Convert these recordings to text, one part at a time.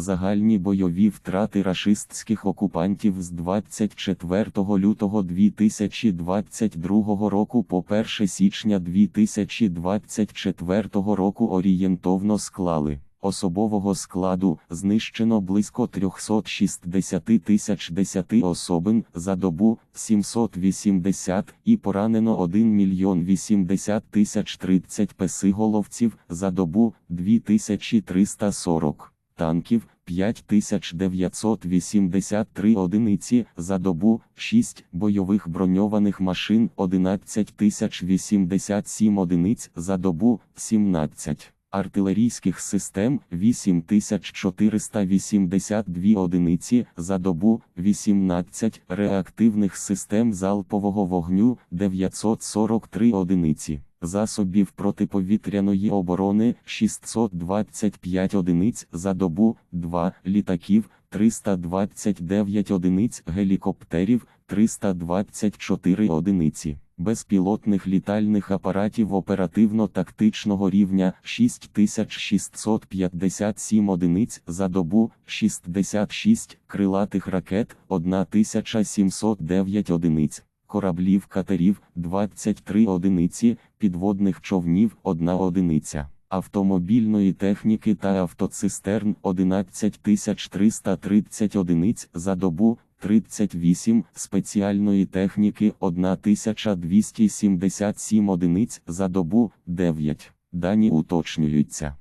Загальні бойові втрати рашистських окупантів з 24 лютого 2022 року по 1 січня 2024 року орієнтовно склали. Особового складу знищено близько 360 тисяч 10 особин за добу 780 і поранено 1 мільйон 80 тисяч 30 песиголовців за добу 2340 танків 5983 одиниці за добу, 6 бойових броньованих машин 11087 одиниць за добу, 17 артилерійських систем 8482 одиниці за добу, 18 реактивних систем залпового вогню 943 одиниці. Засобів протиповітряної оборони 625 одиниць за добу, 2 літаків, 329 одиниць гелікоптерів, 324 одиниці. Безпілотних літальних апаратів оперативно-тактичного рівня 6657 одиниць за добу, 66 крилатих ракет 1709 одиниць, кораблів катерів 23 одиниці, підводних човнів 1 одиниця. Автомобільної техніки та автоцистерн 11330 одиниць за добу, 38 спеціальної техніки 1277 одиниць за добу 9. Дані уточнюються.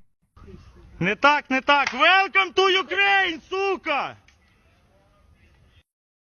Не так, не так. Welcome to Ukraine, сука!